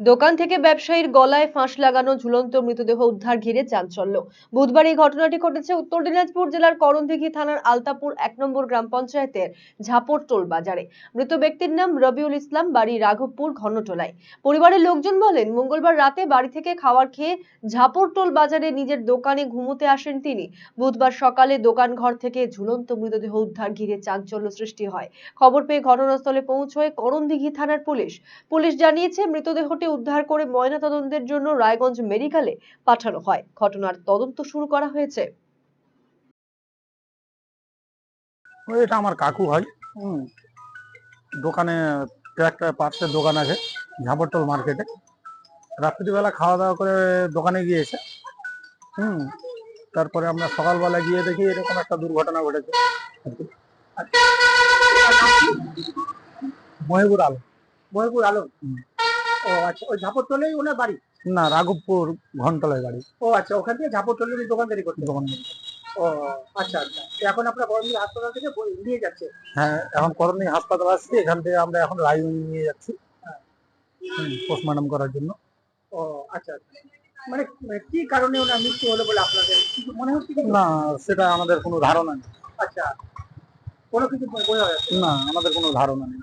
দোকান থেকে ব্যবসায়ীর গলায় ফাঁস লাগানো ঝুলন্ত মৃতদেহ উদ্ধার ঘিরে চাঞ্চল্য। বুধবার এই ঘটনাটি ঘটেছে উত্তর দিনাজপুর জেলার করণদিঘি থানার আলতাপুর এক নম্বর গ্রাম পঞ্চায়েতের ঝাপরটোল বাজারে। মৃত ব্যক্তির নাম রবিউল ইসলাম, বাড়ি রাঘবপুর, ঘনটোলায়। পরিবারের লোকজন বলেন, মঙ্গলবার রাতে বাড়ি থেকে খাবার খেয়ে ঝাপরটোল বাজারে নিজের দোকানে ঘুমোতে আসেন তিনি। বুধবার সকালে দোকান ঘর থেকে ঝুলন্ত মৃতদেহ উদ্ধার ঘিরে চাঞ্চল্য সৃষ্টি হয়। খবর পেয়ে ঘটনাস্থলে পৌঁছয় করণদিঘি থানার পুলিশ। পুলিশ জানিয়েছে, মৃতদেহটি উদ্ধার করে ময়নাতদন্তের জন্য রায়গঞ্জ মেডিকেলে পাঠানো হয়। ঘটনার তদন্ত শুরু করা হয়েছে। এটা আমার কাকু হয় দোকানে ট্র্যাক্টর পার্টসের দোকান আছে ঝাঁপরটোল মার্কেটে। রাত্রিবেলা খাওয়া দাওয়া করে দোকানে গিয়েছে। হুম। তারপরে আমরা সকালবেলা গিয়ে দেখি এরকম একটা দুর্ঘটনা ঘটেছে। মহিবুর আলম। মহিপুর আলম। ও আচ্ছা ওই ঝাপরতলেই ওনার বাড়ি? না রাঘবপুর ঘন্টলায় বাড়ি। ও আচ্ছা ওখান থেকে উনি দোকানদারি দোকান ও আচ্ছা আচ্ছা। এখন আপনার হাসপাতাল থেকে নিয়ে যাচ্ছে? হ্যাঁ এখন করণী হাসপাতাল আসছি এখান থেকে আমরা এখন নিয়ে যাচ্ছি পোস্টমর্টম করার জন্য। ও আচ্ছা আচ্ছা। মানে মানে কি কারণে ওনার মৃত্যু হলো বলে আপনাদের কিছু মনে হচ্ছে কি? না সেটা আমাদের কোনো ধারণা নেই। আচ্ছা কোনো কিছু বোঝা যাচ্ছে। না আমাদের কোনো ধারণা নেই।